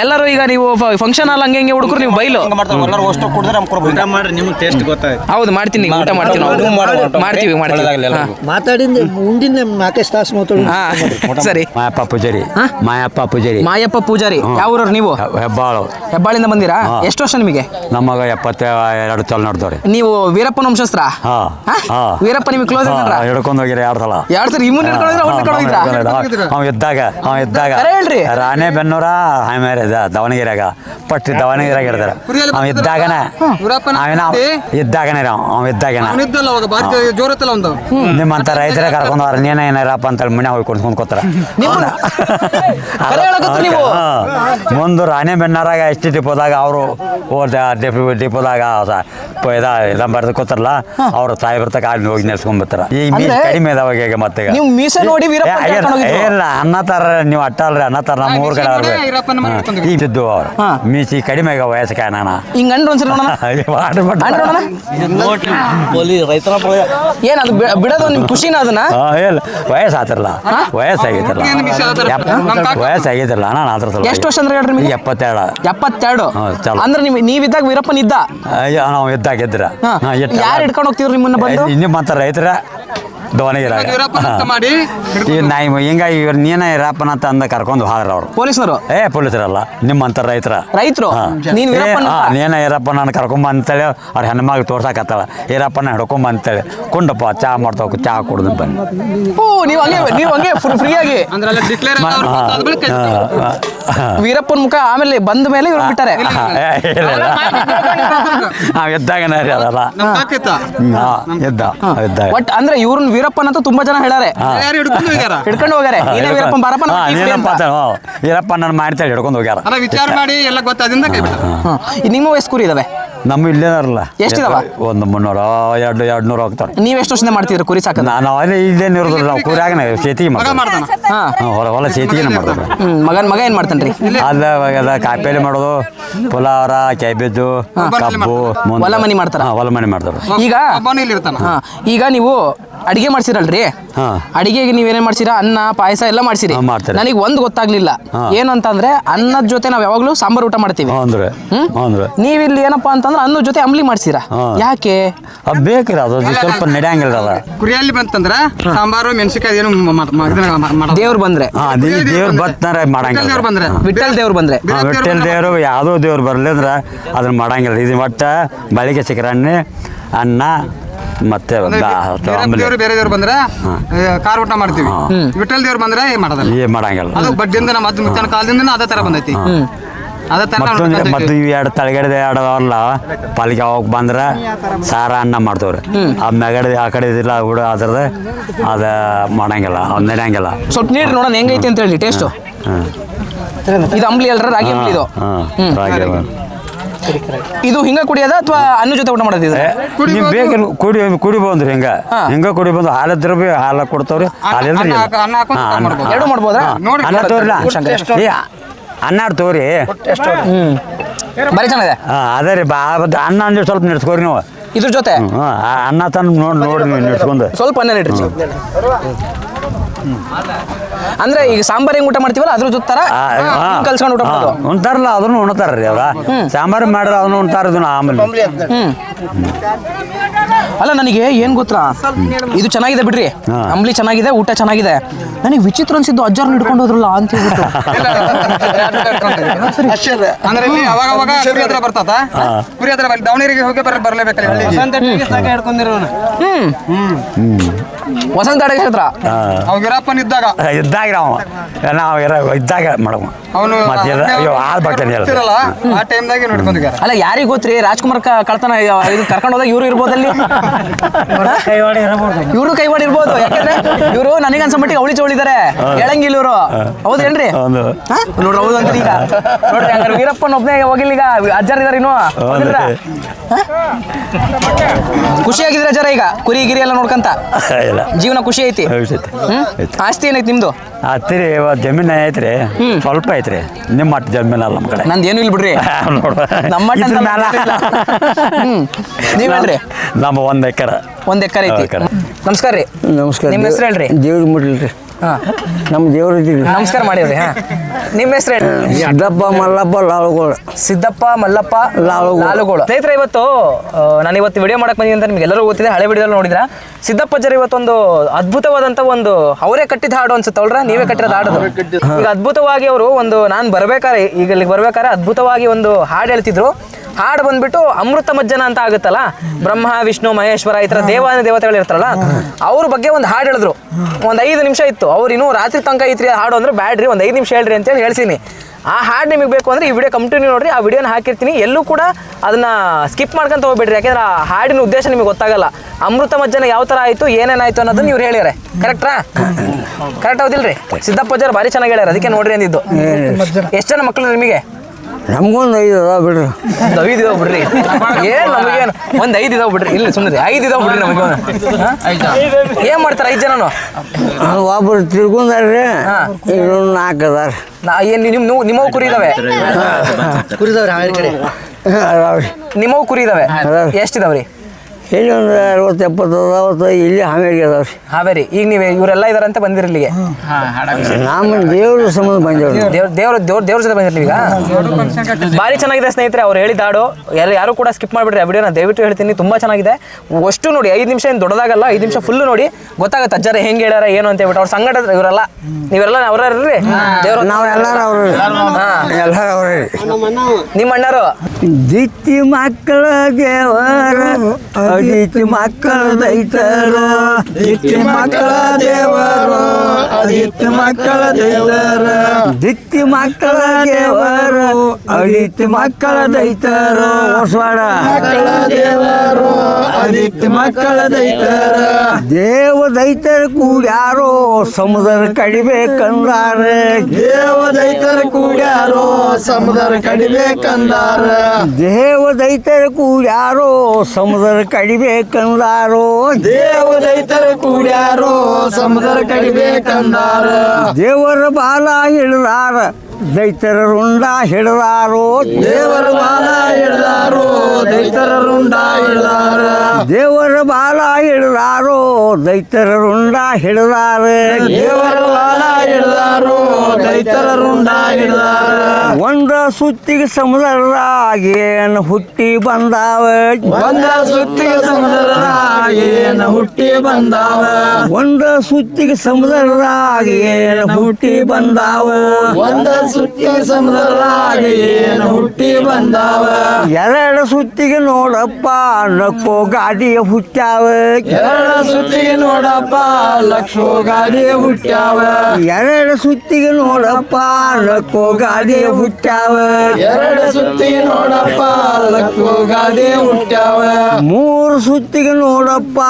S1: ಎಲ್ಲರೂ ಈಗ ನೀವು ಫಂಕ್ಷನ್ ಅಲ್ಲಿ ಹಂಗೆ ಹಂಗೆ ಹುಡುಗರು ನೀವು ಬೈಲು.
S2: ಹಂಗೆ ಮಾಡ್ತಾರೆ. ಎಲ್ಲರೂ ಅಷ್ಟು ಕುಡಿದ್ರೆ ನಮ್ಗೆ ಕೊಡ್ಬೇಕು
S5: ಮಾಡ್ರಿ ನಿಮ್ಗೆ ಟೇಸ್ಟ್ ಗೊತ್ತಾಯ್ತು
S1: ಹೌದು ಮಾಡ್ತೀನಿ ಊಟ ಮಾಡ್ತೀವಿ. ನಾವು. ಮಾಡ್ತೀವಿ ಮಾಡ್ತೀವಿ.
S5: ಮಾತಾಡಿಂದ ಉಂಡಿನ ನಾಲ್ಕೈದು ತಾಸು ಮಾತಾಡಿ.
S1: ಹಾ. ಸರಿ.
S4: ಮಾಯಪ್ಪ ಪೂಜಾರಿ.
S1: ಹಾ?
S4: ಮಾಯಪ್ಪ ಪೂಜಾರಿ.
S1: ಮಾಯಪ್ಪ ಪೂಜಾರಿ. ಯಾವ ಊರವ್ರು ನೀವು?
S4: ಹೆಬ್ಬಾಳು.
S1: ಹೆಬ್ಬಾಳಿಂದ ಬಂದಿರಾ. ಎಷ್ಟು ವರ್ಷ ನಿಮಗೆ?
S4: ನಮ್ಮಗ ಎಪ್ಪತ್ತ ಎರಡು ಚಲ್ ನೋಡ್ದವ್ರಿ.
S1: ನೀವು ವೀರಪ್ಪನ ವಂಶಸ್ತ್ರ?
S4: ಹಾ.
S1: ಹಾ?
S4: ಹಾ.
S1: ವೀರಪ್ಪ ನಿಮಗೆ ಕ್ಲೋಸ್
S4: ಹಿಡ್ಕೊಂಡು ಹೋಗಿರಿ ಎರಡು ಸಲ
S1: ಎರಡು ಸರಿ ಇಮ್ಮನ್ ಹಿಡ್ಕೊಂಡಿದ್ರ
S4: ಅವ ಇದ್ದಾಗ ಅವ ಇದ್ದಾಗ.
S1: ಹೇಳ್ರಿ.
S4: ರಾಣೆ ಬೆನ್ನೂರ ಆಮೇಲೆ ಇದ ದಾವಣಗೆರೆಯಾಗ ಪಟ್ಟಿ ದಾವಣಗೆರೆಯಾಗ ಇರ್ತಾರ ಅವ ಇದ್ದಾಗನ. ಅವನ ಇದ್ದಾಗನೇ ಅವ ಇದ್ದಾಗನ. ನಿಮ್ಮಂತ ರೈತರ ಕರ್ಕೊಂಡು ನೀನ ಏನಾರಪ್ಪ ಅಂತೇಳಿ ಮನೆ ಹೋಗಿ ಕುಂತ್ಕೊಂಡ್ ಕೂತಾರ
S1: ಕರೆ ಹೇಳಕತ್ರು ನೀವು.
S4: ಮುಂದೆ ರಾಣೆ ಬೆನ್ನಾರಾಗ ಎಸ್ ಟಿ ಡಿಪೋದಾಗ ಅವರು ಡಿಪೋ ಡಿಪೋದಾಗ ಇದ ಇದ ಬರ್ದು ಕೂತಾರಲ್ಲ ಅವ್ರ ತಾಯಿ ಬರ್ತಕ್ಕ ಅಲ್ಲಿ ಹೋಗಿ ನೆಲೆಸ್ಕೊಂಡ್ಬರ್ತಾರ ಈ ಮೀಸ್ ಕಡಿಮೆ ಇದಾವಾಗ ಈಗ ಮತ್ತೆ
S1: ನೀವು ಮೀಸೆ ನೋಡಿ.
S4: ಇಲ್ಲ ಅನ್ನ ತರ ನೀವು ಅಟ್ಟ ಅಲ್ರಿ ಅನ್ನ ತರ ನಮ್ಮ ಊರ್ ಕಡೆ ಅವ್ರಿ. ಈ ಅವ್ರು. ಮೀಸಿ ಕಡಿಮೆ ಈಗ ವಯಸ್ಸು ಕಾರಣ
S1: ಹಿಂಗ ಏನದು ಬಿಡೋದು ನಿಮ್ ಖುಷಿನ ಅದನ್ನ?
S4: ಇಲ್ಲ ವಯಸ್ಸಾತಿರಲ್ಲ ವಯಸ್ಸಾಗೈತಿರಲ್ಲ ವಯಸ್ಸಾಗೈತಿರಲ್ಲ ನಾನು ಅದ್ರ ಸಲ
S1: ಎಷ್ಟು ವರ್ಷ ಅಂದ್ರೆ ಹೇಳ್ರಿ ನಿಮಗೆ?
S4: ಎಪ್ಪತ್ತೆರಡು.
S1: ಎಪ್ಪತ್ತೆರಡು?
S4: ಹಾ, ಚಲೋ.
S1: ಅಂದ್ರೆ ನಿಮ್ ನೀವಿದ್ದಾಗ ವೀರಪ್ಪನ್ ಇದ್ದ?
S4: ಅಯ್ಯೋ ನಾವು ಇದ್ದಾಗ ಇದ್ರ
S1: ಹಾ. ಯಾರು ಹಿಡ್ಕೊಂಡು ಹೋಗ್ತಿದ್ರು ನಿಮ್ಮನ್ನ ಬಂದು?
S4: ಮಾತಾರ ರೈತರ. ದವಣಗಿರಾಗ
S5: ಮಾಡಿ
S4: ಈ ನಾಯಿ ಹಿಂಗ ಇವ್ರು ನೀನ ಇರಪ್ಪನ ಅಂತ ಅಂದ ಕರ್ಕೊಂಡು ಹೋದ್ರ ಅವ್ರು.
S1: ಪೊಲೀಸರು?
S4: ಏ ಪೊಲೀಸರಲ್ಲ ನಿಮ್ಮಂತ ರೈತರ.
S1: ರೈತರು?
S4: ಹಾ.
S1: ನೀನ್
S4: ಏ,
S1: ವೀರಪ್ಪನ್
S4: ಹಾ, ನೀನ ಇರಪ್ಪ ನಾನು ಕರ್ಕೊಂಬ ಅಂತೇಳಿ ಅವ್ರ ಹೆಣ್ಮಗ್ ತೋರ್ಸಾಕತ್ತಾಳ. ಇರಪ್ಪನ ಹಿಡ್ಕೊಂಬ ಅಂತೇಳಿ ಕುಂಡಪ್ಪ ಚಾ ಮಾಡ್ತಾವ ಚಾ ಕುಡ್ದು ಬನ್ನಿ.
S1: ಓ ನೀವು ಹಂಗೆ ನೀವು ಹಂಗೆ ಫ್ರೀ ಆಗಿ.
S5: ಅಂದ್ರೆ ಡಿಕ್ಲೇರ್
S1: ವೀರಪ್ಪನ್ ಮುಖ ಆಮೇಲೆ ಬಂದ ಮೇಲೆ ಇವ್ರು ಬಿಟ್ಟಾರೆ.
S4: ನಾವ್ ಇದ್ದಾಗನ ರೀ ಅದಲ್ಲ ಹಾ, ಇದ್ದ ಇದ್ದಾಗ
S1: ಒಟ್ ಅಂದ್ರೆ ಇವ್ರನ್ನ ವೀರಪ್ಪನ್ ಅಂತ ತುಂಬಾ ಜನ ಹೇಳಾರೆ.
S5: ಯಾರು ಹಿಡ್ಕೊಂಡು ಹೋಗ್ಯಾರ?
S1: ಹಿಡ್ಕೊಂಡು ಹೋಗ್ಯಾರೆ. ನೀನೇ ವೀರಪ್ಪನ್ ಬಾರಪ್ಪ
S4: ಹಾ,
S1: ಅಂತ.
S4: ನನ್ನ ಮಾಡ್ತೇಳಿ ಹಿಡ್ಕೊಂಡು ಹೋಗ್ಯಾರ.
S5: ಅಲ್ಲ ವಿಚಾರ ಮಾಡಿ ಎಲ್ಲ ಗೊತ್ತಾದಿಂದ ಕೈ ಬಿಟ್ಟ
S1: ನಿಮ್ಮ ವಯಸ್ಸು ಕುರಿ ಇದಾವೆ.
S4: ನಮ್ಮ ಇಲ್ಲೇನಾರಲ್ಲ.
S1: ಎಷ್ಟಿದಾವ?
S4: ಒಂದು ಮುನ್ನೂರ ಎರಡು ಎರಡು ನೂರು ಹೋಗ್ತಾರೆ
S1: ನೀವು ಎಷ್ಟು ವರ್ಷದಿಂದ ಮಾಡ್ತಿದ್ರು ಕುರಿ ಸಾಕದ?
S4: ನಾನು ಅಲ್ಲಿ ಇಲ್ಲೇನು ಇರೋದಿಲ್ಲ ನಾವು ಕೂರಾಗನ ಸೇತಿಗೆ
S5: ಮಗ
S4: ಹೊರ ಹೊಲ ಹೊಲ ಸೇತಿಗೆ ಮಾಡ್ತಾರೆ
S1: ಮಗನ್ ಮಗ ಮಾಡ್ತಾನೆ ರೀ
S4: ಅಲ್ಲ ಅದ ಕಾಯಿಪಲ್ಲೆ ಮಾಡೋದು ಪುಲಾವರ ಕ್ಯಾಬೇಜು ಕಬ್ಬು ಮುಂದೆ-
S1: ಹೊಲ ಮನೆ ಮಾಡ್ತಾರೆ.
S4: ಹೊಲ ಮನೆ ಮಾಡ್ತಾರೆ
S1: ಈಗ ಈಗ ನೀವು ಅಡಿಗೆ ಮಾಡ್ಸಿರಲ್ರಿ?
S4: ಹಾ.
S1: ಅಡಿಗೆಗೆ ನೀವೇನೇನ್ ಮಾಡ್ಸಿರಾ? ಅನ್ನ ಪಾಯಸ ಎಲ್ಲ ಮಾಡ್ಸಿರಿ.
S4: ಹಾ, ಮಾಡ್ತಾರೆ.
S1: ನನಗೆ ಒಂದ್ ಗೊತ್ತಾಗ್ಲಿಲ್ಲ.
S4: ಏನಂತಂದ್ರೆ
S1: ಏನು ಅಂತಂದ್ರೆ ಅನ್ನದ ಜೊತೆ ನಾವ್ ಯಾವಾಗ್ಲೂ ಸಾಂಬಾರ್ ಊಟ ಮಾಡ್ತೀವಿ.
S4: ನೀವ್ ಅಂದ್ರೆ.
S1: ಹ್ಮ್?
S4: ಅಂದ್ರೆ.
S1: ನೀವಿಲ್ಲಿ ಏನಪ್ಪಾ ಅಂತಂದ್ರೆ ಅನ್ನದ ಜೊತೆ ಅಂಬ್ಲಿ ಮಾಡ್ಸಿರಾ?
S4: ಹಾ.
S1: ಯಾಕೆ?
S4: ಅದು ಬೇಕ್ರಿ ಅದು ಸ್ವಲ್ಪ ನಡೆಯಂಗಿಲ್ಲ ಅದ
S5: ಕುರಿಯಲ್ಲಿ ಬಂತಂದ್ರ ಸಾಂಬಾರು ಮೆಣಸಿನಕಾಯಿ ಏನು ಮ- ಮ- ಮ- ಇದನ್ನ ಮಾ- ಮಾಡೋದು.
S1: ದೇವ್ರು ಬಂದ್ರೆ.
S4: ಹಾ ದೇವ್ರ ಬತ್ನಾರ ಮಾಡಂಗಿಲ್ಲ.
S5: ದೇವ್ರು ಬಂದ್ರೆ.
S1: ವಿಠಲ್ ದೇವ್ರು ಬಂದ್ರೆ.
S4: ಹಾ, ದೇವರು ಯಾವುದೋ ದೇವ್ರು ಬರಲಿ ಅಂದ್ರೆ ಅದನ್ನ ಮಾಡಂಗಿಲ್ಲ. ಇದು ಒಟ್ಟ ಬಳಿಗೆ ಚಿಕರಣ್ಣೆ ಅನ್ನ ಮತ್ತೆ
S5: ದೇವ್ರು ಬೇರೆ ದೇವ್ರು ಬಂದ್ರೆ ಕಾರ್ ಊಟ ಮಾಡ್ತೀವಿ. ವಿಠಲ್ ದೇವ್ರು ಬಂದ್ರೆ ಏನ್ ಮಾಡೋದಲ್ಲ.
S4: ಏನ್ ಮಾಡಂಗಿಲ್ಲ.
S5: ಅದು ಬಡ್ಡಿಯಿಂದ ನಮ್ಮ ಅಜ್ಜ ಮುತ್ತನ ಕಾಲದಿಂದ ಅದೇ ತರ ಬಂದೈತಿ. ಅದೇ ತರ
S4: ಮತ್ತೊಂದು ಮತ್ತು ಇವು ಎರಡು ತಳಗಡೆ ಎರಡು ಅಲ್ಲ ಪಾಲಿಗೆ ಅವಾಗ ಬಂದ್ರೆ ಸಾರ ಅನ್ನ ಮಾಡ್ತವ್ರಿ. ಆ ಮೆಗಡೆ ಆ ಕಡೆ ಇದಿಲ್ಲ ಹುಡ ಅದ್ರದ ಅದ ಮಾಡಂಗಿಲ್ಲ ಅವ್ನು ನಡೆಯಂಗಿಲ್ಲ
S1: ಸ್ವಲ್ಪ ನೀರು ನೋಡೋಣ ಹೆಂಗೈತಿ ಅಂತ ಹೇಳಿ ಟೇಸ್ಟು
S4: ಹಾಂ.
S1: ಇದು ಅಂಬ್ಲಿ ಅಲ್ರ ರಾಗಿ ಅಂಬ್ಲಿ ಇದು.
S4: ಹಾಂ. ರಾಗಿ
S1: ಇದು ಹಿಂಗ ಕುಡಿಯೋದ ಅಥವಾ ಅನ್ನ ಜೊತೆ ಊಟ ಮಾಡೋದು ಇದು?
S4: ನೀವು ಬೇಕೇನು ಕುಡಿ ಕುಡಿ ಬಂದ್ರಿ ಹಿಂಗ. ಹಿಂಗ ಕುಡಿ ಬಂದು ಹಾಲಿದ್ರೆ ಭೀ ಹಾಲು ಕೊಡ್ತಾವ್ರಿ. ಹಾಲಿಲ್ರಿ
S5: ಅನ್ನ ಹಾಕ- ಅನ್ನ ಹಾಕೊಂಡ್ ಮಾಡ್ಬೋದು.
S1: ಎರಡು ಮಾಡ್ಬೋದಾ?
S5: ನೋಡಿ
S4: ಅನ್ನ ತೋರಿಲ್ಲ. ಏ ಅನ್ನ ತೋರಿ.
S1: ಹ್ಮ್. ಬರೀ ಚೆನ್ನಾಗಿದೆ?
S4: ಹಾ ಅದೇ ರೀ ಬಾ ಬದ್- ಅನ್ನ ಅಂದ್ರೆ ಸ್ವಲ್ಪ ನಿಡ್ಸ್ಕೋರಿ ನೀವು.
S1: ಇದ್ರ ಜೊತೆ?
S4: ಹ್ಞೂ ಆ ಅನ್ನ ತಂದು ನೋಡಿ ನೋಡಿ ನೀವು ನಿಡ್ಸ್ಕೊಂಡು.
S1: ಸ್ವಲ್ಪ ಅನ್ನ ಇಡ್ರಿ ಅಂದ್ರೆ ಈಗ ಸಾಂಬಾರ್ ಹೆಂಗ್ ಊಟ ಮಾಡ್ತೀವಲ್ಲ ಅದ್ರ ಜೊತೆ ತರ ಕಲ್ಸ್ಕೊಂಡು ಊಟ ಮಾಡೋದು
S4: ಉಣ್ತಾರಲ್ಲ ಅದನ್ನು ಉಣ್ತಾರ ರೀ ಅವ್ರ ಸಾಂಬಾರ್ ಮಾಡ್ರ ಅದನ್ನು ಉಣ್ತಾರ ಇದನ್ನ ಆಮೇಲೆ.
S1: ಅಲ್ಲ ನನಗೆ ಏನ್ ಗೊತ್ತಾ? ಇದು ಚೆನ್ನಾಗಿದೆ ಬಿಡ್ರಿ. ಅಂಬ್ಲಿ ಚೆನ್ನಾಗಿದೆ ಊಟ ಚೆನ್ನಾಗಿದೆ. ನನಗೆ ವಿಚಿತ್ರ ಅನ್ಸಿದ್ದು ಅಜ್ಜಾರ್ ಹಿಡ್ಕೊಂಡು ಹೋದ್ರಲ್ಲ ಅಂತ ಹೇಳ್ಬಿಟ್ಟು.
S5: ಅಂದ್ರೆ ಇಲ್ಲಿ ಅವಾಗ ಅವಾಗ ಕುರಿ ಹತ್ರ ಬರ್ತದ? ಕುರಿ ಹತ್ರ ಬರ್ಲಿ ದಾವಣಗೆರೆಗೆ ಹೋಗಿ ಬರ ಬರ್ಲೇಬೇಕಲ್ಲ ಹಳ್ಳಿಗೆ.
S1: ಹ್ಮ್. ವಸಂತ ಅಡಿಗೆ ಕ್ಷೇತ್ರ
S5: ಅವಾಗ ವೀರಪ್ಪನ್ ಇದ್ದಾಗ.
S4: ಇದ್ದಾಗ ನಾವು ನಾವು ಇರ ಇದ್ದಾಗ ಮಾಡವ
S5: ಅವನು
S4: ಮತ್ತೆ ಎಲ್ಲ ಅಯ್ಯೋ ಬರ್ತಾನೆ
S5: ಆ ಟೈಮ್ದಾಗೆ ನೋಡ್ಕೊಂಡಿದ್ದಾರೆ.
S1: ಅಲ್ಲ ಯಾರಿಗೆ ಗೊತ್ತ್ರಿ? ರಾಜ್ಕುಮಾರ್ ಕ- ಕಳ್ತನ ಇದು ಕರ್ಕೊಂಡು ಹೋದಾಗ ಇವ್ರು ಇರ್ಬೋದಲ್ಲಿ. ಇವರು ಕೈವಾಡ ಇರ್ಬೋದು. ಯಾಕಂದ್ರೆ ಇವರು ನನಗೆ ಅನ್ಸಮಟ್ಟಿಗೆ ಅವಳಿ ಚೌಳಿದಾರೆ ಹೇಳಂಗಿಲ್ಲ ಇವರು. ಹೌದೇನ್ರಿ?
S4: ಹೌದು.
S1: ಹಾ? ನೋಡ್ರಿ ಹೌದು ಅಂತ ಈಗ. ನೋಡ್ರಿ ಹಂಗಾರೆ ವೀರಪ್ಪನ ಒಬ್ಬನೇ ಹೋಗಿಲ್ಲ ಈಗ. ಅಜ್ಜಾರ್ ಇದಾರೆ ಇನ್ನು. ಹೋಗಿಲ್ರಾ? ಹಾ? ಖುಷಿಯಾಗಿದ್ರೆ ಅಜ್ಜಾರ ಈಗ? ಕುರಿ ಗಿರಿ ಎಲ್ಲ ನೋಡ್ಕಂತ?
S4: ಇಲ್ಲ.
S1: ಜೀವನ ಖುಷಿ ಐತಿ?
S4: ಐತಿ.
S1: ಹ್ಮ್?
S4: ಐತಿ.
S1: ಆಸ್ತಿ ಏನೈತಿ ನಿಮ್ದು?
S4: ಹತ್ತಿರಿ ಜಮೀನ್ ಐತ್ರಿ. ಸ್ವಲ್ಪ ಐತ್ರಿ. ನಿಮ್ಮ ಮಟ್ಟ ಜಮೀನಲ್ಲ ಅಲ್ಲ ನಮ್ಮ ಕಡೆ.
S1: ನಂದು ಏನು ಇಲ್ಲ ಬಿಡ್ರಿ.
S4: ನೋಡು.
S1: ನಮ್ಮ ಮಟ್ಟ
S4: ಇದ್ರ ಮ್ಯಾಲ.
S1: ನೀವ್ ಹೇಳ್ರಿ.
S4: ನಮ್ಮ ಒಂದ್ ಎಕರ.
S1: ಒಂದ್ ಎಕರೆ ಐತಿ. ನಮಸ್ಕಾರ ರೀ.
S6: ನಮಸ್ಕಾರ.
S1: ನಿಮ್ಮ ಹೆಸರು ಹೇಳ್ರಿ.
S6: ದೇವ್ರ
S1: ಮುಟ್ಲಿ
S6: ನಮ್ಮ ದೇವ್ರ ಇದ್ದೀವಿ.
S1: ನಮಸ್ಕಾರ ಮಾಡಿರಿ ಹಾ. ನಿಮ್ಮ ಹೆಸರು
S6: ಸಿದ್ದಪ್ಪ ಮಲ್ಲಪ್ಪ ಲಾಳುಗೋಳು.
S1: ಸಿದ್ದಪ್ಪ ಮಲ್ಲಪ್ಪ
S6: ಲಾಲುಗೋಳು.
S1: ಲಾಲುಗೋಳು ಸ್ನೇಹಿತರೆ ಇವತ್ತು ಆ, ನಾನು ಇವತ್ತು ವಿಡಿಯೋ ಮಾಡಕ್ ಬಂದಿದ್ದೀನಿ ಅಂತ ನಿಮ್ಗೆ ಎಲ್ಲರೂ ಗೊತ್ತಿದೆ. ಹಳೆ ವಿಡಿಯೋ ನೋಡಿದ್ರ? ಸಿದ್ದಪ್ಪಜ್ಜರ್ ಇವತ್ತೊಂದು ಅದ್ಭುತವಾದಂತ ಒಂದು ಅವರೇ ಕಟ್ಟಿದ ಹಾಡು ಅನ್ಸುತ್ತೆ ಅವ್ರ ನೀವೇ ಕಟ್ಟಿರೋದು ಹಾಡು ಈಗ ಅದ್ಭುತವಾಗಿ ಅವರು ಒಂದು ನಾನು ಬರ್ಬೇಕಾರೆ ಈಗ ಇಲ್ಲಿಗೆ ಬರ್ಬೇಕಾರೆ ಅದ್ಭುತವಾಗಿ ಒಂದು ಹಾಡು ಹೇಳ್ತಿದ್ರು. ಹಾಡು ಬಂದ್ಬಿಟ್ಟು ಅಮೃತ ಮಜ್ಜನ ಅಂತ ಆಗುತ್ತಲ್ಲ? ಬ್ರಹ್ಮ ವಿಷ್ಣು ಮಹೇಶ್ವರ ಈ ತರ ದೇವಾನ ದೇವತೆಗಳು ಇರ್ತಾರಲ್ಲ? ಅವ್ರ ಬಗ್ಗೆ ಒಂದು ಹಾಡು ಹೇಳಿದ್ರು. ಒಂದು ಐದು ನಿಮಿಷ ಇತ್ತು. ಅವ್ರು ಇನ್ನೂ ರಾತ್ರಿ ತನಕ ಐತ್ರಿ ಆ ಹಾಡು ಅಂದ್ರೆ ಬ್ಯಾಡ್ರಿ ಒಂದು ಐದು ನಿಮಿಷ ಹೇಳ್ರಿ ಅಂತೇಳಿ ಹೇಳ್ತೀನಿ ಆ ಹಾಡು ನಿಮಗೆ ಬೇಕು ಅಂದ್ರೆ ಈ ವಿಡಿಯೋ ಕಂಟಿನ್ಯೂ ನೋಡ್ರಿ ಆ ವಿಡಿಯೋನ ಹಾಕಿರ್ತೀನಿ. ಎಲ್ಲೂ ಕೂಡ ಅದನ್ನ ಸ್ಕಿಪ್ ಮಾಡ್ಕೊಂತ ಹೋಗ್ಬೇಡ್ರಿ. ಯಾಕಂದ್ರೆ ಆ ಹಾಡಿನ ಉದ್ದೇಶ ನಿಮಗೆ ಗೊತ್ತಾಗಲ್ಲ. ಅಮೃತ ಮಜ್ಜನ ಯಾವ ತರ ಆಯ್ತು ಏನೇನಾಯ್ತು ಅನ್ನೋದನ್ನ ಇವ್ರು ಹೇಳ್ಯಾರೆ. ಕರೆಕ್ಟ್ರಾ ಕರೆಕ್ಟ್ ಹೌದಿಲ್ರಿ? ಸಿದ್ದಪ್ಪಜ್ಜರ್ ಭಾರಿ ಚೆನ್ನಾಗಿ ಹೇಳ್ಯಾರ. ಅದಕ್ಕೆ ನೋಡ್ರಿ ಅಂದಿದ್ದು. ಎಷ್ಟು ಜನ ಮಕ್ಕಳು ನಿಮಗೆ?
S6: ನಮ್ಗೊಂದು ಐದು ಅದಾವ ಬಿಡ್ರಿ.
S1: ಒಂದು ಐದು ಇದಾವ ಬಿಡ್ರಿ. ಏನ್ ನಮಗೇನು ಒಂದು ಐದು ಇದಾವ ಬಿಡ್ರಿ. ಇಲ್ಲ ಸುಮ್ಮನೆ ಐದು ಇದಾವ ಬಿಡ್ರಿ ನಮಗೆ ಏನ್? ಮಾಡ್ತಾರೆ ಐದು ಜನನು?
S6: ಒಬ್ರು
S1: ಹಾ.
S6: ಇನ್ನೊಂದು ನಾಲ್ಕು ಅದಾರ.
S1: ನಾ ಏನು ನಿಮ್ಮ ನೀವು ನಿಮ್ಮವು ಕುರಿ ಇದಾವೆ?
S6: ಕುರಿದವ್ರಿ
S1: ನಿಮ್ಮವು ಕುರಿ ಇದಾವೆ. ಎಷ್ಟಿದಾವ್ರಿ
S6: ಇಲ್ಲಿ ಒಂದು ಅರವತ್ತು ಎಪ್ಪತ್ತು ಅದಾವತ್ತು ಇಲ್ಲಿ ಹಾವೇರಿ ರೀ
S1: ಹಾವೇರಿ. ಈಗ ನೀವು ಇವರೆಲ್ಲ ಇದಾರಂತ ಬಂದಿರಿ ಇಲ್ಲಿಗೆ
S6: ನಮ್ಮ ದೇವ್ರ ಸಂಬಂಧ ಬಂದೇವ್ರಿ.
S1: ದೇವ್ರ ದೇವ್ರ ದೇವ್ರ ದೇವ್ರ ಜೊತೆ ಬಂದಿರಿ ಈಗ? ಭಾರಿ ಚೆನ್ನಾಗಿದೆ ಸ್ನೇಹಿತರೆ ಅವ್ರು ಹೇಳಿದ ಹಾಡು. ಎಲ್ಲ ಯಾರು ಕೂಡ ಸ್ಕಿಪ್ ಮಾಡಿಬಿಡ್ರಿ ಆ ವಿಡಿಯೋನ ದಯವಿಟ್ಟು ಹೇಳ್ತೀನಿ ತುಂಬಾ ಚೆನ್ನಾಗಿದೆ. ಅಷ್ಟು ನೋಡಿ ಐದು ನಿಮಿಷ ಏನು ದೊಡ್ಡದಾಗಲ್ಲ ಐದು ನಿಮಿಷ ಫುಲ್ ನೋಡಿ ಗೊತ್ತಾಗುತ್ತೆ ಅಜ್ಜಾರ ಹೆಂಗೆ ಹೇಳ್ಯಾರ ಏನು ಅಂತ ಹೇಳ್ಬಿಟ್ಟು. ಅವ್ರ ಸಂಘಟ ಇವರೆಲ್ಲ ನೀವೆಲ್ಲ ಅವ್ರಿ ದೇವ್ರ
S6: ನಾವು ನಾವೆಲ್ಲ ಅವ್ರಿ
S1: ಹಾ.
S6: ಎಲ್ಲಾರು ಅವ್ರಿ.
S1: ನಿಮ್ಮ ಅಣ್ಣರು?
S6: ದಿತ್ತಿ ಮಕ್ಕಳ ದೇವರ ಅದಿತಿ ಮಕ್ಕಳ ದೈತರು. ದಿತ್ತಿ ಮಕ್ಕಳ ದೇವರು ಅದಿತಿ ಮಕ್ಕಳ ದೈತರ. ದಿತ್ತಿ ಮಕ್ಕಳ ದೇವರು ಅದಿತಿ ಮಕ್ಕಳ ದೈತರು. ಹೊಸವಾಡ. ಮಕ್ಕಳ ದೇವರು ಅದಿತಿ ಮಕ್ಕಳ ದೈತರ. ದೇವ ದೈತರ ಕೂಡ್ಯಾರೋ ಸಮುದ್ರ ಕಡಿಬೇಕಂದಾರೆ. ದೇವ ದೈತರ ಕೂಡ್ಯಾರೋ ಸಮುದ್ರ ಕಡಿಬೇಕಂದಾರ ದೇವ ದೈತರ ಕೂಡ್ಯಾರೋ ಸಮುದ್ರ ಕಡಿಬೇಕಂದಾರೋ ದೇವ ದೈತರ ಕೂಡ್ಯಾರೋ ಸಮುದ್ರ ಕಡಿಬೇಕಂದಾರ ದೇವರ ಬಾಲ ಹಿಡ್ದಾರ ದೈತರ ರುಂಡ ಹಿಡ್ದಾರೋ ದೇವರ ಬಾಲ ಹಿಡದಾರೋ ದೈತರ ರುಂಡ ಹಿಡ್ದಾರ. ದೇವರ ಬಾಲ ಹಿಡದಾರೋ ದೈತರ ರುಂಡ ಹಿಡ್ದಾರ. ದೇವರ ಬಾಲ ಹಿಡದಾರೋ ದೈತರ ರುಂಡ ಹಿಡ್ದಾರ. ಒಂದ ಸುತ್ತಿಗೆ ಸಮುದ್ರದಾಗೇನು ಹುಟ್ಟಿ ಬಂದಾವ? ಒಂದ ಸುತ್ತಿಗೆ ಸಮುದ್ರದಾಗೇನು ಹುಟ್ಟಿ ಬಂದಾವ? ಒಂದ ಸುತ್ತಿಗೆ ಸಮುದ್ರದಾಗೇನು ಹುಟ್ಟಿ ಬಂದಾವ? ಒಂದ ಸುತ್ತಿಗೆ ಸಮುದ್ರದಾಗೇನು ಹುಟ್ಟಿ ಬಂದಾವ? ಎರಡು ಸುತ್ತಿಗೆ ನೋಡಪ್ಪ ನಕ್ಕೋ ಗಾಡಿ ಹುಟ್ಟ್ಯಾವ. ಎರಡು ಸುತ್ತಿಗೆ
S7: ನೋಡಪ್ಪ ಲಕ್ಷೋ ಗಾಡಿ ಹುಟ್ಟಾವ
S6: ಎರಡು ಸುತ್ತಿಗೆ ನೋಡಪ್ಪ ನಕ್ಕೋ ಗಾಡಿ ಹುಟ್ಟ್ಯಾವ.
S7: ಎರಡು ಸುತ್ತಿಗೆ ನೋಡಪ್ಪ ಲಕ್ಷೋ ಗಾಡಿ ಹುಟ್ಟ್ಯಾವ.
S6: ಮೂರು ಸುತ್ತಿಗೆ ನೋಡಪ್ಪ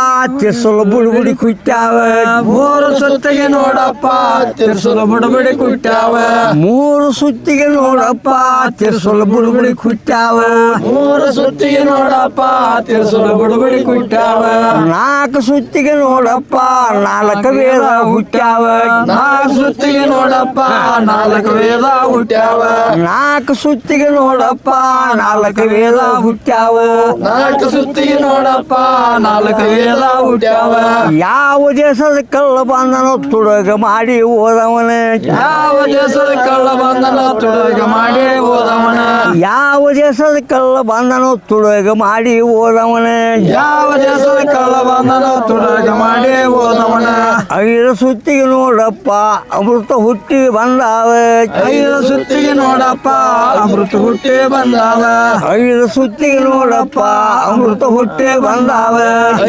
S6: ತಿರ್ಸಲು ಬುಡುಬುಡಿ ಕುಟ್ಟಾವ
S7: ಮೂರು ಸುತ್ತಿಗೆ ನೋಡಪ್ಪ ತಿರ್ಸಲು ಬುಡಬಡಿ ಕುಟ್ಟಾವ
S6: ಮೂರು ಸುತ್ತಿಗೆ ನೋಡಪ್ಪ ತಿರ್ಸಲು ಬುಡುಬುಡಿ ಕುಟ್ಟಾವ
S7: ಮೂರು ಸುತ್ತಿಗೆ ನೋಡಪ್ಪ ತಿರ್ಸಲು ಬುಡಬಡಿ ಕುಟ್ಟಾವ
S6: ನಾಲ್ಕು ಸುತ್ತಿಗೆ ನೋಡಪ್ಪ ನಾಲ್ಕು ವೇದ ಹುಟ್ಟ್ಯಾವ
S7: ನಾಲ್ಕು ಸುತ್ತಿಗೆ ನೋಡಪ್ಪ ನಾಲ್ಕು ವೇದ ಹುಟ್ಟ್ಯಾವ
S6: ನಾಲ್ಕು ಸುತ್ತಿಗೆ ನೋಡಪ್ಪ ನಾಲ್ಕು ವೇದ ಹುಟ್ಟ್ಯಾವ
S7: ನಾಲ್ಕು ಸುತ್ತಿಗೆ ನೋಡಪ್ಪ ನಾಲ್ಕು ವೇದ ಹುಟ್ಟ್ಯಾವ
S6: ಯಾವ ದೇಶದ ಕಳ್ಳ ಬಂದನೋ ತುಡಗ ಮಾಡಿ ಹೋದವನೇ.
S7: ಯಾವ ದೇಶದ ಕಳ್ಳ ಬಂದನ ತುಡುಗ ಮಾಡಿ ಹೋದವನ.
S6: ಯಾವ ದೇಶದ ಕಳ್ಳ ಬಂದನೋ ತುಡಗ ಮಾಡಿ ಓದವನ
S7: ಯಾವ ದೇಶದ ಕಳ್ಳ ಬಂದನ ತುಡುಗ ಮಾಡಿ ಹೋದವನ.
S6: ಐದು ಸುತ್ತಿಗೆ ನೋಡಪ್ಪ ಅಮೃತ ಹುಟ್ಟಿ ಬಂದಾವ.
S7: ಐದು ಸುತ್ತಿಗೆ ನೋಡಪ್ಪ ಅಮೃತ ಹುಟ್ಟಿ ಬಂದಾವ.
S6: ಐದು ಸುತ್ತಿಗೆ ನೋಡಪ್ಪ ಅಮೃತ ಹುಟ್ಟಿ ಬಂದಾವ.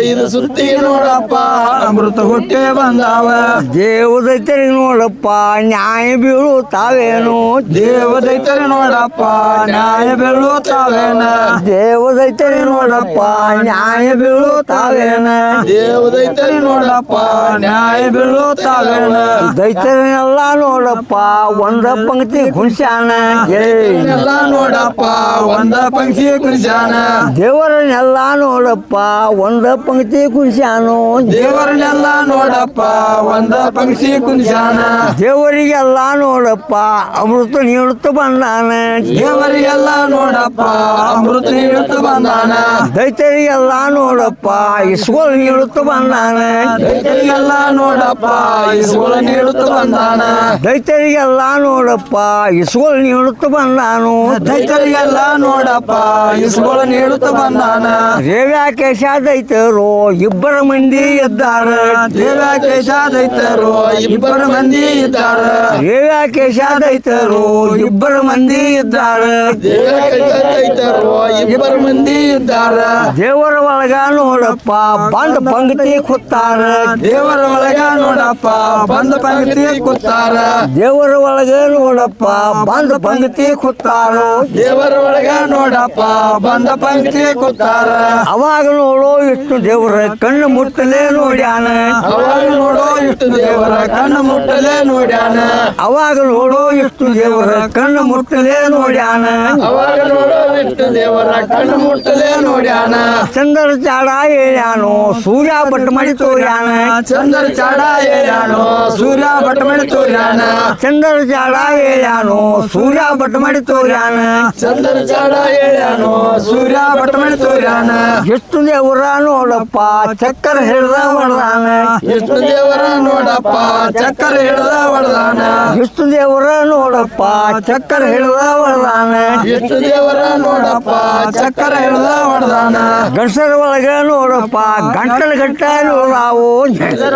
S7: ಐದು ಸುತ್ತಿಗೆ ನೋಡಪ್ಪ ಅಮೃತ ಹುಟ್ಟಿ ಬಂದಾವ.
S6: ದೇವದೈತರಿಗೆ ನೋಡಪ್ಪ ನ್ಯಾಯ ಬೀಳುತ್ತಾವೇನು
S7: ದೇವದೈತರಿ ನೋಡಪ್ಪ ನ್ಯಾಯ ಬೀಳುತ್ತಾವೇನ
S6: ದೇವದೈತರಿಗೆ ನೋಡಪ್ಪ ನ್ಯಾಯ ಬೀಳುತ್ತಾವೇನ
S7: ದೇವದೈತರಿ ನೋಡಪ್ಪ ನ್ಯಾಯ ಬೀಳುತ್ತಾವೇನ
S6: ದೈತರನ್ನೆಲ್ಲ ನೋಡಪ್ಪ ಒಂದ ಪಂಕ್ತಿ ಹುಣ್ಸ್ಯಾನ
S7: ಎಲ್ಲ ನೋಡಪ್ಪ ಒಂದ ಪಂಕ್ಷಿ ಕುರಿಸಾನ
S6: ದೇವರನ್ನೆಲ್ಲ ನೋಡಪ್ಪ ಒಂದ ಪಂಕ್ತಿ ಕುಣ್ಸ್ಯಾನು
S7: ದೇವರನ್ನೆಲ್ಲ ನೋಡಪ್ಪ ಒಂದ ಪಂಕ್ಷಿ ಕುರಿಸಾನ
S6: ದೇವರಿಗೆಲ್ಲ ನೋಡಪ್ಪ ಅಮೃತ ನೀಡುತ್ತ ಬಂದಾನ
S7: ದೇವರಿಗೆಲ್ಲ ನೋಡಪ್ಪ ಅಮೃತ ನೀಡುತ್ತ ಬಂದಾನ
S6: ದೈತರಿಗೆಲ್ಲ ನೋಡಪ್ಪ ಇಸ್ಗೋಲ್ ನೀಡುತ್ತ ಬಂದಾನ
S7: ದೈತರಿಗೆಲ್ಲ ನೋಡಪ್ಪ ಇಸುಗಳ ನೀಡುತ್ತ ಬಂದಾನ
S6: ದೈತರಿಗೆಲ್ಲ ನೋಡಪ್ಪ ಇಸ್ಗೋಲ್ ನೀಡುತ್ತ ಬಂದಾನು
S7: ದೈತರಿಗೆಲ್ಲ ನೋಡಪ್ಪ ಇಸುಗಳ ನೀಡುತ್ತ ಬಂದಾನ
S6: ರೇವ್ಯಾಕೇಶ ದೈತರು ಇಬ್ಬರ ಮಂದಿ ಇದ್ದಾರ
S7: ದೇವಾಕೇಶ ದೈತರು ಇಬ್ಬರು ಮಂದಿ ಇದ್ದಾರ
S6: ರೇವ್ಯಾಕೇಶ ದೈತರು ಇಬ್ಬರ ಮಂದಿ ಇದ್ದಾರ
S7: ದೇವಾಕೇಶ ದೈತರು ಇಬ್ಬರು ಮಂದಿ ಇದ್ದಾರ
S6: ದೇವರ ಒಳಗ ನೋಡಪ್ಪ ಬಂದ ಪಂಕ್ತಿ ಕೂತಾರ
S7: ದೇವರ ಒಳಗ ನೋಡಪ್ಪ ಬಂದ ಪಂಕ್ತಿ ಕೂತಾರ
S6: ದೇವರ ಒಳಗ ನೋಡಪ್ಪ ಬಂದ ಪಂಕ್ತಿ ಕೂತಾರ
S7: ದೇವರ ಒಳಗ ನೋಡಪ್ಪ ಬಂದ ಪಂಕ್ತಿ ಕೂತಾರ
S6: ಅವಾಗ ನೋಡೋ ಇಷ್ಟು ದೇವರ ಕಣ್ಣು ಮುಟ್ಟಲೇ ನೋಡ್ಯಾನ
S7: ಅವಾಗ ನೋಡೋ ಇಷ್ಟು ದೇವರ ಕಣ್ಣು ಮುಟ್ಟಲೇ ನೋಡ್ಯಾನ
S6: ಅವಾಗ ನೋಡೋ ಇಷ್ಟು ದೇವರ ಕಣ್ಣು ಮುಟ್ಟಲೇ ನೋಡ್ಯಾನ.
S7: ಇಷ್ಟು ದೇವರ ಕಣ್ಣು ಮುಟ್ಟಲೇ ನೋಡ್ಯಾನ
S6: ಚಂದ್ರ ಚಾಡ ಹೇಳ್ಯಾನು ಸೂರ್ಯ ಬಟ್ ಮಾಡಿ ತೋರ್ಯಾನ.
S7: ಚಂದ್ರ ಚಾಡ ಏನು ಸೂರ್ಯ ಬಟ್ ಮಾಡಿ ತೋರ್ಯಾನ.
S6: ಚಂದ್ರ ಚಾಡ ಹೇಳ್ಯಾನು ಸೂರ್ಯ ಬಟ್ ಮಾಡಿ ತೋರ್ಯಾನ.
S7: ಚಂದ್ರ ಚಾಡ ಹೇಳ್ಯಾನು ಸೂರ್ಯ ಬಟ್ ಮಾಡಿ ತೋರ್ಯಾನ.
S6: ಎಷ್ಟು ದೇವರ ನೋಡಪ್ಪ ಚಕ್ಕರ್ ಹಿಡ್ದ ಹೊಡ್ದಾನ.
S7: ಎಷ್ಟು ದೇವರ ನೋಡಪ್ಪ ಚಕ್ಕರ ಹಿಡ್ದ ಹೊಡ್ದಾನ.
S6: ಎಷ್ಟು ದೇವರ ನೋಡಪ್ಪ ಚಕ್ಕರ್ ಹಿಡ್ದ ಹೊಡ್ದಾನ.
S7: ಎಷ್ಟು ದೇವರ ನೋಡಪ್ಪ ಚಕ್ಕರ ಹಿಡ್ದ ಹೊಡ್ದಾನ.
S6: ಗಂಡಸರ ಒಳಗ ನೋಡಪ್ಪ ಗಂಟಲ ಗಂಟ ನೋಡಾವು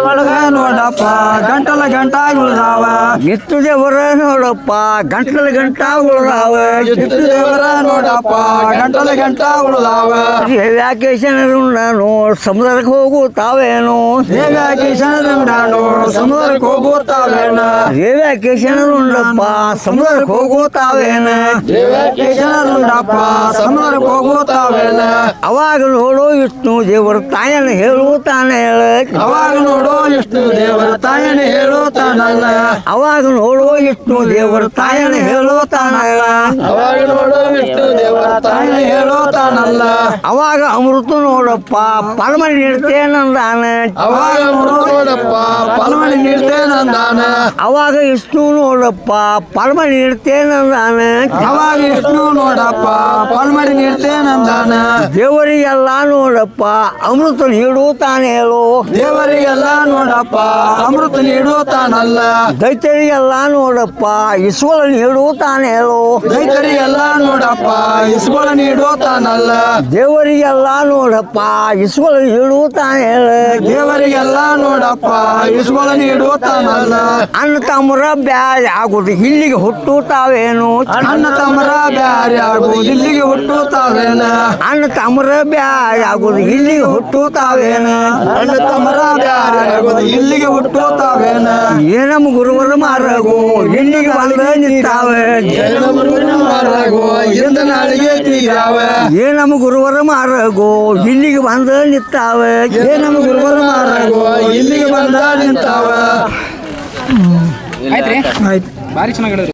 S7: ಒಳಗ ನೋಡಪ್ಪ ಗಂಟಲ ಗಂಟ ಉಳ್ದಾವ.
S6: ನಿತ್ತು ದೇವರ ನೋಡಪ್ಪ ಗಂಟಲ ಗಂಟ ಉಳ್ದಾವ.
S7: ನಿತ್ತು ದೇವರ ನೋಡಪ್ಪ ಗಂಟಲ ಗಂಟ ಉಳ್ದಾವ.
S6: ವ್ಯಾಕೇಶನ್ ಸಮುದ್ರಕ್ಕೆ ಹೋಗು ತಾವೇನು
S7: ಶರಣು ಸಮುದ್ರಕ್ಕೆ ಹೋಗುತ್ತಾವೇನ?
S6: ವ್ಯಾಕೇಶನ್ ಉಂಡಪ್ಪ ಸಮುದ್ರಕ್ಕೆ ಹೋಗು ತಾವೇನ
S7: ಉಂಡಪ್ಪ
S6: ಅವಾಗ ನೋಡು ವಿಷ್ಣು ದೇವರ ತಾಯನ ಹೇಳು ತಾನ ಹೇಳ.
S7: ಅವಾಗ ನೋಡು ವಿಷ್ಣು ದೇವರ ತಾಯನ ಹೇಳುತ್ತಾನಲ್ಲ.
S6: ಅವಾಗ ನೋಡು ವಿಷ್ಣು ದೇವರ ತಾಯನ ಹೇಳು ತಾನಲ್ಲ ಹೇಳ
S7: ಅವಾಗ ನೋಡೋ ವಿಷ್ಣು ದೇವರ ತಾಯನ ಹೇಳುತ್ತಾನಲ್ಲ.
S6: ಅವಾಗ ಅಮೃತ ನೋಡಪ್ಪ ಪರಮ ನೀಡ್ತೇನಂದಾನ
S7: ಅವಾಗ ನೋಡಪ್ಪ ಫಲಮಣಿ ನೀಡ್ತೇನಂದಾನ
S6: ಅವಾಗ ವಿಷ್ಣು ನೋಡಪ್ಪ ಪರಮ ನೀಡ್ತೇನಂದಾನ
S7: ಅವಾಗ ವಿಷ್ಣು ನೋಡಪ್ಪ ಫಲಮಣಿ ನೀಡ್ತೇನಂದಾನ
S6: ದೇವರಿಗೆಲ್ಲ ನೋಡಪ್ಪ ಅಮೃತ ನೀಡು ತಾನ ಹೇಳು
S7: ದೇವರಿಗೆಲ್ಲ ನೋಡ ನೋಡಪ್ಪ ಅಮೃತ ನೀಡುತ್ತಾನಲ್ಲ
S6: ದೈತ್ಯರಿಗೆಲ್ಲ ನೋಡಪ್ಪ ಇಸ್ವಲ ನೀಡುತ್ತಾನೆ ಹೇಳು
S7: ರೈತರಿಗೆಲ್ಲ ನೋಡಪ್ಪ ಇಸ್ಕೊಳ ನೀಡುತ್ತಾನಲ್ಲ
S6: ದೇವರಿಗೆಲ್ಲ ನೋಡಪ್ಪ ಇಸ್ವಲ ನೀಡುತ್ತಾನೆ ಹೇಳು.
S7: ದೇವರಿಗೆಲ್ಲ ನೋಡಪ್ಪ ಇಸ್ಕೊಳ ನೀಡುತ್ತಾನಲ್ಲ
S6: ಅನ್ನ ತಮ್ಮರ ಬ್ಯಾರೆ ಆಗುದು ಇಲ್ಲಿಗೆ ಹುಟ್ಟುತ್ತಾವೇನು?
S7: ಅನ್ನ ತಮ್ಮರ ಬ್ಯಾರೆ ಆಗುದು ಇಲ್ಲಿಗೆ ಹುಟ್ಟುತ್ತಾವೇನ?
S6: ಅಣ್ಣ ತಮ್ಮರ ಬ್ಯಾರೆ ಆಗುದು ಇಲ್ಲಿಗೆ ಹುಟ್ಟುತ್ತಾವೇನ?
S7: ಅಣ್ಣ ತಮ್ಮರ ಬ್ಯಾರೆ ಆಗುದು ಇಲ್ಲಿಗೆ ಹುಟ್ಟುತ್ತಾವೇನ?
S6: ಏನಮ್ಮ ಗುರುವರು ಮಾರಗು ಇಲ್ಲಿಗೆ ಬಂದ ನಿಂತಾವೆ.
S7: ಮಾರಾಗೋ ಇಂದ ನಾಳಿಗೆ ತೀರಾವ.
S6: ಏನಮ್ಮ ಗುರುವರ ಮಾರಗೋ ಇಲ್ಲಿಗೆ ಬಂದ ನಿಂತಾವ.
S7: ಏ ನಮ್ಮ ಗುರುವರ ಮಾರಾಗೋ ಇಲ್ಲಿಗೆ ಬಂದ ನಿಂತಾವ.
S1: ಆಯ್ತ್ರಿ? ಭಾರಿ ಚೆನ್ನಾಗಿ